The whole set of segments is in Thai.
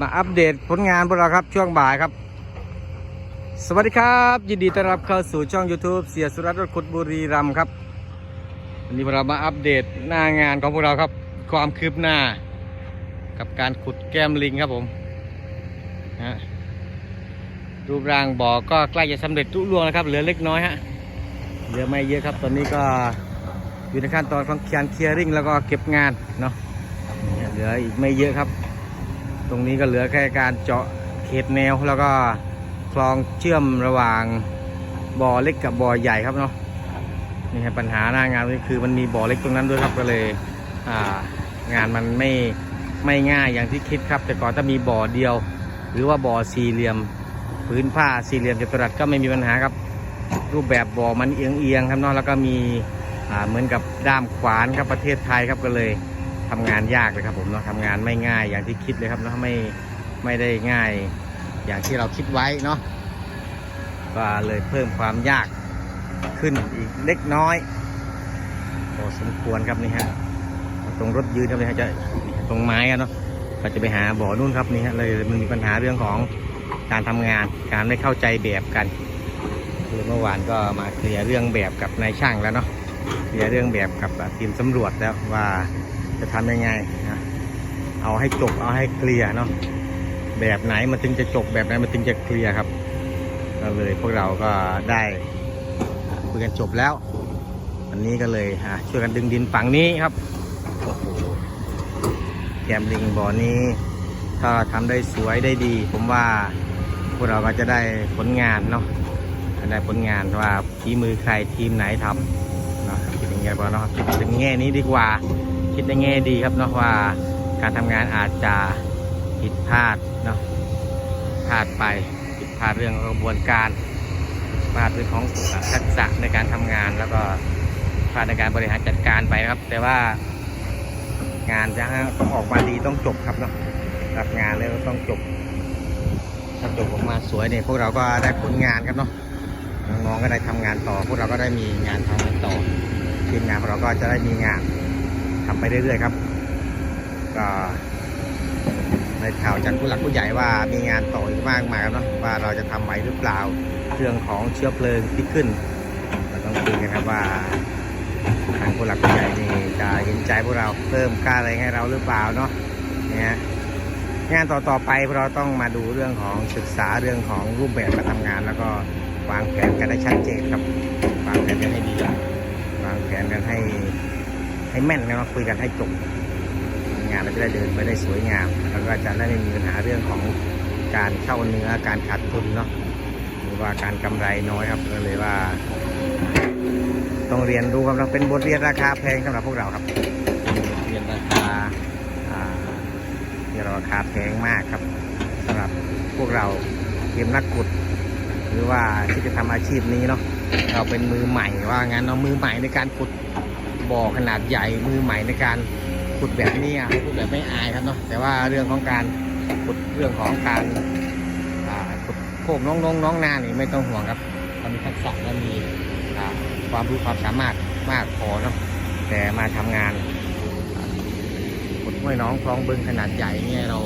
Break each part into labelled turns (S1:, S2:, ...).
S1: มาอัปเดตผลงานพวกเราครับช่วงบ่ายครับ สวัสดีครับ ยินดีต้อนรับเข้าสู่ช่อง YouTube เสียสุรัตน์รถขุดบุรีรัมย์ครับวันนี้พวกเรามาอัปเดตหน้างานของพวกเราครับ ความคืบหน้า กับการขุดแก้มลิงครับผมนะฮะรูปร่างบ่อก็ใกล้จะสำเร็จรุ่ล่วงแล้วครับ เหลือเล็กน้อยฮะเหลือไม่เยอะครับ ตอนนี้ก็อยู่ในขั้นตอนของการเคลียร์ริงแล้วก็เก็บงานเนาะเหลืออีกไม่เยอะครับ ตรงนี้ก็เหลือแค่การเจาะเขตแนวแล้วก็คลองเชื่อมระหว่างบ่อเล็กกับบ่อใหญ่ครับเนาะนี่ครับปัญหาหน้างานนี่คือมันมีบ่อเล็กตรงนั้นด้วยครับก็เลยงานมันไม่ไม่ง่ายอย่างที่คิดครับ แต่ก่อนถ้ามีบ่อเดียว หรือว่าบ่อสี่เหลี่ยมพื้นผ้าสี่เหลี่ยมจัตุรัสก็ไม่มีปัญหาครับ รูปแบบบ่อมันเอียงเอียงๆครับเนาะแล้วก็มีเหมือนกับด้ามขวานครับประเทศไทยครับก็เลย ทำงานยากเลยครับผมเนาะทำงานไม่ง่ายอย่างที่คิดเลยครับเนาะไม่ไม่ได้ง่ายอย่างที่เราคิดไว้เนาะก็เลยเพิ่มความยากขึ้นอีกเล็กน้อยพอสมควรครับนี่ฮะตรงรถยืนครับนี่ฮะจะตรงไม้อะเนาะก็จะไปหาบ่อนู่นครับนี่ฮะเลยมันมีปัญหาเรื่องของการทำงานการไม่เข้าใจแบบกันคือเมื่อวานก็มาเคลียร์เรื่องแบบกับนายช่างแล้วเนาะเคลียร์เรื่องแบบกับทีมสำรวจแล้วว่า จะทำยังไงนะเอาให้จบเอาให้เคลียร์เนาะแบบไหนมันถึงจะจบแบบไหนมันถึงจะเคลียร์ครับก็เลยพวกเราก็ได้คุยกันจบแล้ววันนี้ก็เลยอะช่วยกันดึงดินฝั่งนี้ครับแกมลิงบ่อนี้ ถ้าทำได้สวยได้ดี ผมว่าพวกเราก็จะได้ผลงานเนาะจะได้ผลงานว่าทีมือใครทีมไหนทำเนาะคิดอย่างเงี้ยพอเนาะคิดถึงแง่นี้ดีกว่า คิดในแง่ดีครับเนาะว่าการทำงานอาจจะผิดพลาดเนาะพลาดไปผิดพลาดเรื่องกระบวนการพลาดเรื่องของทักษะในการทำงาน แล้วก็พลาดในการบริหารจัดการไปครับ แต่ว่างานจะต้องออกมาดีต้องจบครับเนาะรับงานแล้วต้องจบถ้าจบออกมาสวยเนี่ยพวกเราก็ได้ผลงานครับเนาะน้องๆก็ได้ทำงานต่อ พวกเราก็ได้มีงานทำงานต่อทีมงานพวกเราก็จะได้มีงาน ทำไปเรื่อยๆครับ ก็ในข่าวจากผู้หลักผู้ใหญ่ว่ามีงานต่ออีกมากมายครับเนาะว่าเราจะทำไหวหรือเปล่าเรื่องของเชื้อเพลิงที่ขึ้นเราต้องคุยกันครับว่าทางผู้หลักผู้ใหญ่นี่จะเห็นใจพวกเราเพิ่มค่าอะไรให้เราหรือเปล่าเนาะเนี่ยงานต่อๆไปพวกเราต้องมาดูเรื่องของศึกษาเรื่องของรูปแบบการทำงาน แล้วก็วางแผนกันให้ชัดเจนครับวางแผนกันให้ดีวางแผนกันให้ ให้แม่นนะมาคุยกันให้จบงานเราจะได้เดินไปได้สวยงาม แล้วก็จะได้ไม่มีปัญหาเรื่องของการเข้าเนื้อการขาดทุนเนาะหรือว่าการกำไรน้อยครับก็เลยว่า ต้องเรียนรู้ครับเราเป็นบทเรียนราคาแพงสำหรับพวกเราครับ เรียนราคาอ่าเรียนราคาแพงมากครับสำหรับพวกเราทีมนักขุด หรือว่าที่จะทำอาชีพนี้เนาะเราเป็นมือใหม่ว่างั้นเนามือใหม่ในการขุด บ่อขนาดใหญ่มือใหม่ในการขุดแบบนี้อะขุดแบบไม่อายครับเนาะแต่ว่าเรื่องของการขุดเรื่องของการอ่าขุดโคกน้องน้องน้องนานี่ไม่ต้องห่วงครับเรามีทักษะเรามีอ่าความรู้ความสามารถมากพอเนาะแต่มาทำงานขุดห้วยน้องคลองบึงขนาดใหญ่เนี่ยเรา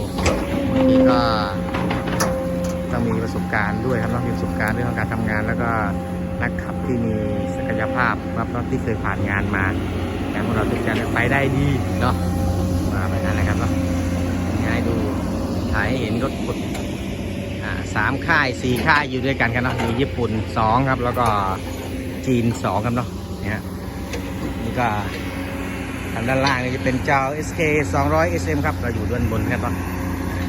S1: บางทีก็ต้องมีประสบการณ์ด้วยครับเนาะมีประสบการณ์เรื่องของการทำงานแล้วก็ นักขับที่มีศักยภาพครับที่เคยผ่านงานมาแต่พวกเราทุกท่านไปได้ดีเนาะมาไปนั่นแหละครับเนาะให้ดูถ่ายให้เห็นรถขุดอ่าสามค่ายสี่ค่ายอยู่ด้วยกันกันเนาะมีญี่ปุ่นสองครับ แล้วก็จีนสองครับเนาะเนี่ยนี่ก็ทางด้านล่างนี่จะเป็นเจ้า SK 200 SM ครับ เราอยู่ด้านบนครับเนาะ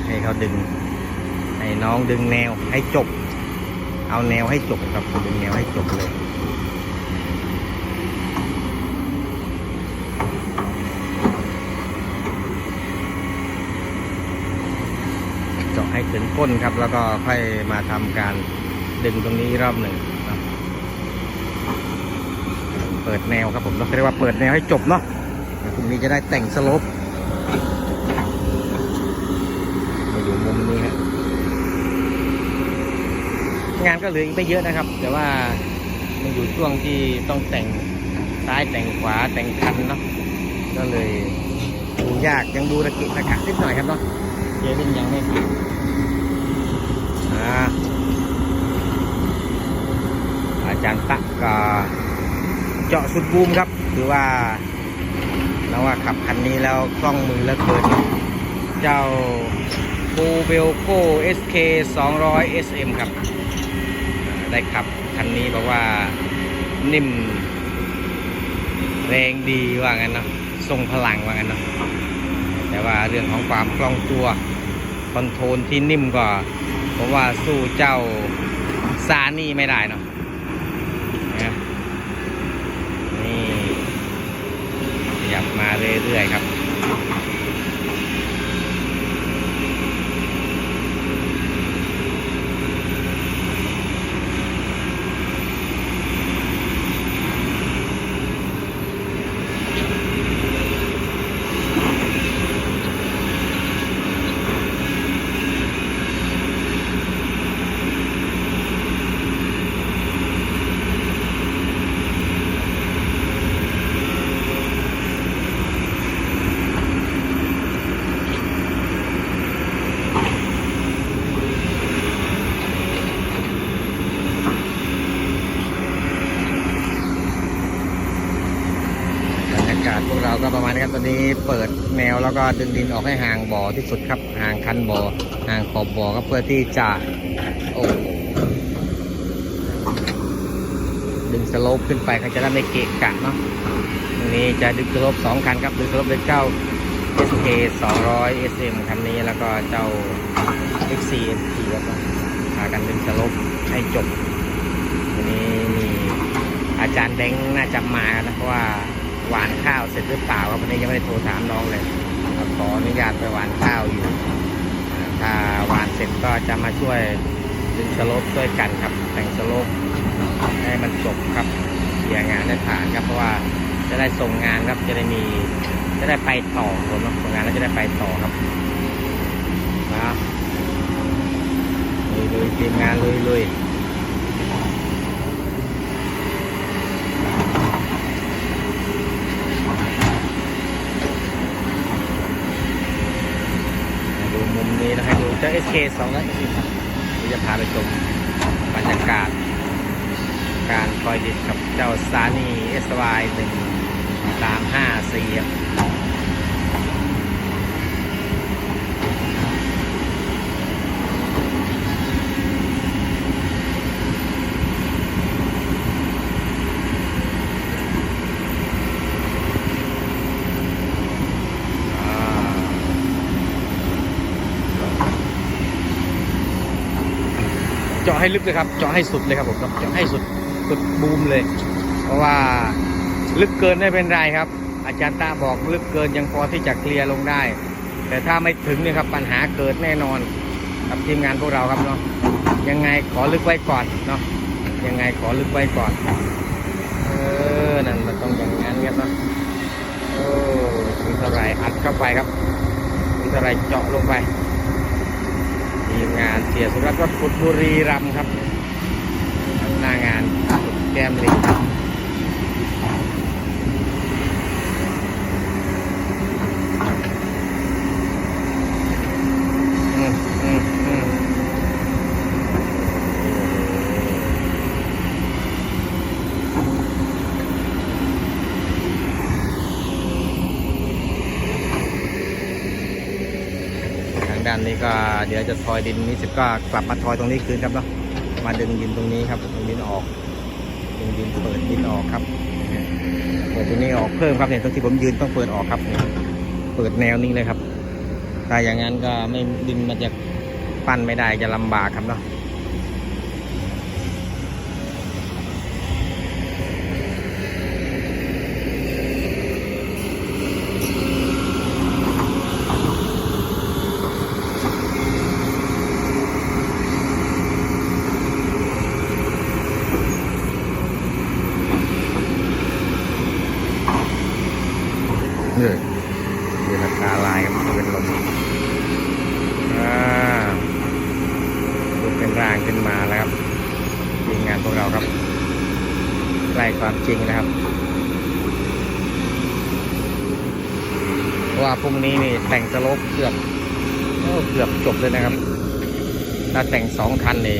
S1: ให้เขาดึง ให้น้องดึงแนวให้จบ เอาแนวให้จบครับดึงแนวให้จบเลยเจาะให้ถึงก้นครับ แล้วก็ค่อยมาทำการดึงตรงนี้รอบหนึ่งครับเปิดแนวครับผมเราเรียกว่าเปิดแนวให้จบเนาะตรงนี้จะได้แต่งสลปมาอยู่มุมนี้ฮะ งานก็เหลืออีกไม่เยอะนะครับ แต่ว่ามันอยู่ช่วงที่ต้องแต่งซ้ายแต่งขวาแต่งคันเนาะก็เลยดูยากยังดูระเกะระกะนิดหน่อยครับเนาะเควินยังไม่ผ่านอ่าอาจารย์ตะก็เจาะสุดบูมครับคือว่าเราว่าขับคันนี้แล้วคล่องมือเหลือเกิน เจ้าปูเบลโก้ SK 200 SM ครับอ่า ได้ขับคันนี้บอกว่านิ่ม แรงดีว่างั้นเนาะทรงพลังว่างั้นเนาะแต่ว่าเรื่องของความคล่องตัวคอนโทรลที่นิ่มก็ผมว่าสู้เจ้าซานี่ไม่ได้เนาะนะนี่ขยับมาเรื่อยๆครับ บรรยากาศพวกเราก็ประมาณ นี้เปิดแนวแล้วก็ดึงดินออกให้ห่างบ่อที่สุดครับ ห่างคันบ่อห่างขอบบ่อก็เพื่อที่จะโอ้ดึงสโลปขึ้นไปเขาจะได้ไม่เกะกะเนาะตรงนี้จะดึงสโลปสองคันครับดึงสโลปโดยเจ้า SK 200 SM คันนี้แล้วก็เจ้า XC MT ครับพากันดึงสโลปให้จบทีนี้มีอาจารย์แดงน่าจะมานะเพราะว่า หวานข้าวเสร็จหรือเปล่าครับวันนี้ยังไม่ได้โทรถามน้องเลยขออนุญาตไปหวานข้าวอยู่ถ้าหวานเสร็จก็จะมาช่วยดึงสโลปช่วยกันครับ แต่งสโลปให้มันจบครับเคลียร์งานได้ผ่านครับ เพราะว่าจะได้ส่งงานครับจะได้มีจะได้ไปต่อคนนะส่งงานแล้วจะได้ไปต่อครับนะลุยลุยทีมงานลุยลุย มาดูมุมนี้นะให้ดู เคสองร้อยสิบผจะพาไปชมบรรยากาศ การคอยดิบกับเจ้าซานีเอสวายหนึ่งสามห้าสี่า เจาะให้ลึกเลยครับเจาะให้สุดเลยครับผมเจาะให้สุดสุดบูมเลย เพราะว่าลึกเกินไม่เป็นไรครับ อาจารย์ตาบอกลึกเกินยังพอที่จะเคลียร์ลงได้ แต่ถ้าไม่ถึงเนี่ยครับปัญหาเกิดแน่นอนกับทีมงานพวกเราครับเนาะยังไงขอลึกไว้ก่อนเนาะยังไงขอลึกไว้ก่อนเออนั่นมันต้องอย่างนั้นครับเนาะโอ้ถึงเท่าไรอัดเข้าไปครับถึงเท่าไรเจาะลงไป งานเสียสุรัตน์วัดพุทธบุรีรัมครับ หน้างานแก้มลิงครับมอืมอืมทางด้านนี้ก็ เดี๋ยวจะทอยดินนี้เสร็จก็กลับมาทอยตรงนี้คืนครับเนาะมาดึงดินตรงนี้ครับดึงดินออกดึงดินเปิดดินออกครับเปิดตรงนี้ออกเพิ่มครับเนี่ยตรงที่ผมยืนต้องเปิดออกครับ เปิดแนวนี้เลยครับถ้าอย่างนั้นก็ไม่ดินมันจะปั้นไม่ได้จะลำบากครับเนาะ เนี่ยเดือดตาลายครับเป็นลมอ่าลุกเป็น ร่างขึ้นมาแล้วครับทีมงานพวกเราครับใกล้ความจริงนะครับว่าพรุ่งนี้นี่แต่งสโลปเกือบเกือบจบเลยนะครับ ถ้าแต่งสองคันนี่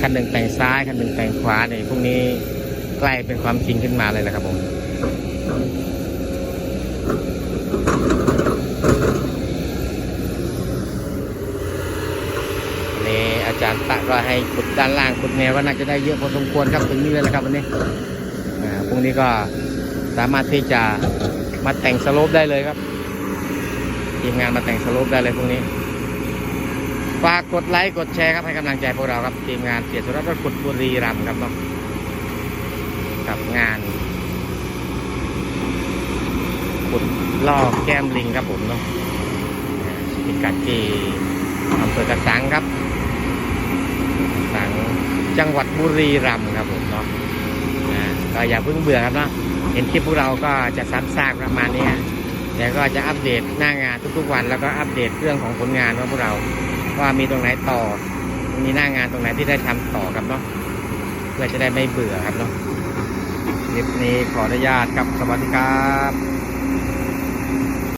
S1: คันหนึ่งแต่งซ้ายคันหนึ่งแต่งขวานี่พรุ่งนี้ใกล้เป็นความจริงขึ้นมาเลยนะครับผม นี่ อาจารย์ตะก็ให้ขุดด้านล่างขุดแนวว่าน่าจะได้เยอะพอสมควรครับถึงนี้เลยนะครับวันนี้อ่าพรุ่งนี้ก็สามารถที่จะมาแต่งสโลปได้เลยครับทีมงานมาแต่งสโลปได้เลยพรุ่งนี้ฝากกดไลค์กดแชร์ครับให้กำลังใจพวกเราครับทีมงานเสียสุรัตน์รขุดบุรีรัมย์ครับเนาะกับงานขุดลอกแก้มลิงครับผมเนาะอ่าพิกัดที่อำเภอกระสังครับกระสัง จังหวัดบุรีรัมย์ครับผมเนาะอ่าก็อย่าเพิ่งเบื่อครับเนาะเห็นคลิปพวกเราก็จะซ้ำซากประมาณนี้แต่ก็จะอัปเดตหน้างานทุกๆวัน แล้วก็อัปเดตเรื่องของผลงานของพวกเรา ว่ามีตรงไหนต่อ มีหน้างานตรงไหนที่ได้ทำต่อครับเนาะเพื่อจะได้ไม่เบื่อครับเนาะคลิปนี้ขออนุญาตครับสวัสดีครับ